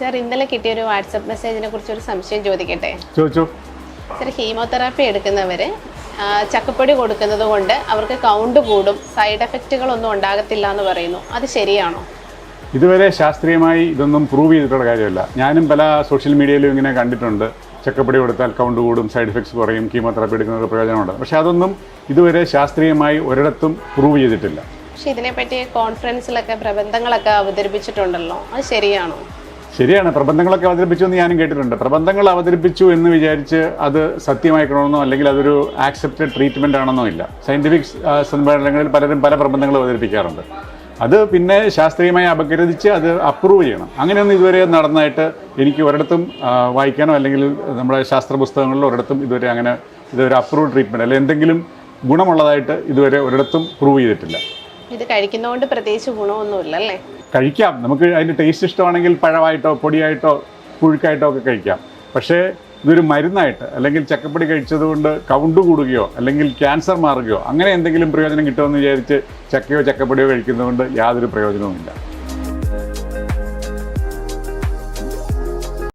Sir ഇന്നലെ കിട്ടിയ ഒരു വാട്സപ്പ് മെസ്സേജിനെ കുറിച്ച് ഒരു സംശയം ചോദിക്കട്ടെ? ചോദിച്ചു. സർ ഹീമോതെറാപ്പി എടുക്കുന്നവർ ചക്കപ്പൊടി കൊടുക്കുന്നത് കൊണ്ട് അവർക്ക് കൗണ്ട് കൂടും സൈഡ് എഫക്റ്റുകളൊന്നും ഉണ്ടാകത്തില്ല എന്ന് പറയുന്നു. അത് ശരിയാണോ? ഇതുവരെ ശാസ്ത്രീയമായി ഇതൊന്നും പ്രൂവ് ചെയ്തിട്ടുള്ള കാര്യമല്ല. ഞാനും പല സോഷ്യൽ മീഡിയയിലും ഇങ്ങനെ കണ്ടിട്ടുണ്ട്. ചക്കപ്പൊടി കൊടുത്താൽ കൗണ്ട് കൂടും സൈഡ് എഫക്ട്സ് കുറയും കീമോതെറാപ്പി എടുക്കുന്നത് പ്രയോജനമുണ്ട്. പക്ഷേ അതൊന്നും ഇതുവരെ ശാസ്ത്രീയമായി ഒരിടത്തും പ്രൂവ് ചെയ്തിട്ടില്ല. പക്ഷെ ഇതിനെപ്പറ്റി കോൺഫറൻസിലൊക്കെ പ്രബന്ധങ്ങളൊക്കെ അവതരിപ്പിച്ചിട്ടുണ്ടല്ലോ. അത് ശരിയാണോ? ശരിയാണ്. പ്രബന്ധങ്ങളൊക്കെ അവതരിപ്പിച്ചു എന്ന് ഞാനും കേട്ടിട്ടുണ്ട്. പ്രബന്ധങ്ങൾ അവതരിപ്പിച്ചു എന്ന് വിചാരിച്ച് അത് സത്യമായിക്കണമെന്നോ അല്ലെങ്കിൽ അതൊരു ആക്സെപ്റ്റഡ് ട്രീറ്റ്മെന്റ് ആണെന്നോ ഇല്ല. സയന്റിഫിക് സമ്മേളനങ്ങളിൽ പലരും പല പ്രബന്ധങ്ങൾ അവതരിപ്പിക്കാറുണ്ട്. അത് പിന്നെ ശാസ്ത്രീയമായി അപഗ്രഥിച്ച് അത് അപ്രൂവ് ചെയ്യണം. അങ്ങനെയൊന്നും ഇതുവരെ നടന്നതായിട്ട് എനിക്ക് ഒരിടത്തും വായിക്കാനോ അല്ലെങ്കിൽ നമ്മുടെ ശാസ്ത്ര പുസ്തകങ്ങളിലോ ഒരിടത്തും ഇതുവരെ അങ്ങനെ ഇതൊരു അപ്രൂവ് ട്രീറ്റ്മെന്റ് അല്ലെങ്കിൽ എന്തെങ്കിലും ഗുണമുള്ളതായിട്ട് ഇതുവരെ ഒരിടത്തും പ്രൂവ് ചെയ്തിട്ടില്ല. ഇത് കഴിക്കുന്നതുകൊണ്ട് പ്രത്യേകിച്ച് ഗുണമൊന്നുമില്ല അല്ലേ കഴിക്കാം. നമുക്ക് അതിന്റെ ടേസ്റ്റ് ഇഷ്ടമാണെങ്കിൽ പഴമായിട്ടോ പൊടിയായിട്ടോ പുഴുക്കായിട്ടോ ഒക്കെ കഴിക്കാം. പക്ഷേ ഇതൊരു മരുന്നായിട്ട് അല്ലെങ്കിൽ ചക്കപ്പൊടി കഴിച്ചതുകൊണ്ട് കൗണ്ട് കൂടുകയോ അല്ലെങ്കിൽ ക്യാൻസർ മാറുകയോ അങ്ങനെ എന്തെങ്കിലും പ്രയോജനം കിട്ടുമെന്ന് വിചാരിച്ച് ചക്കയോ ചക്കപ്പൊടിയോ കഴിക്കുന്നതുകൊണ്ട് യാതൊരു പ്രയോജനവുമില്ല.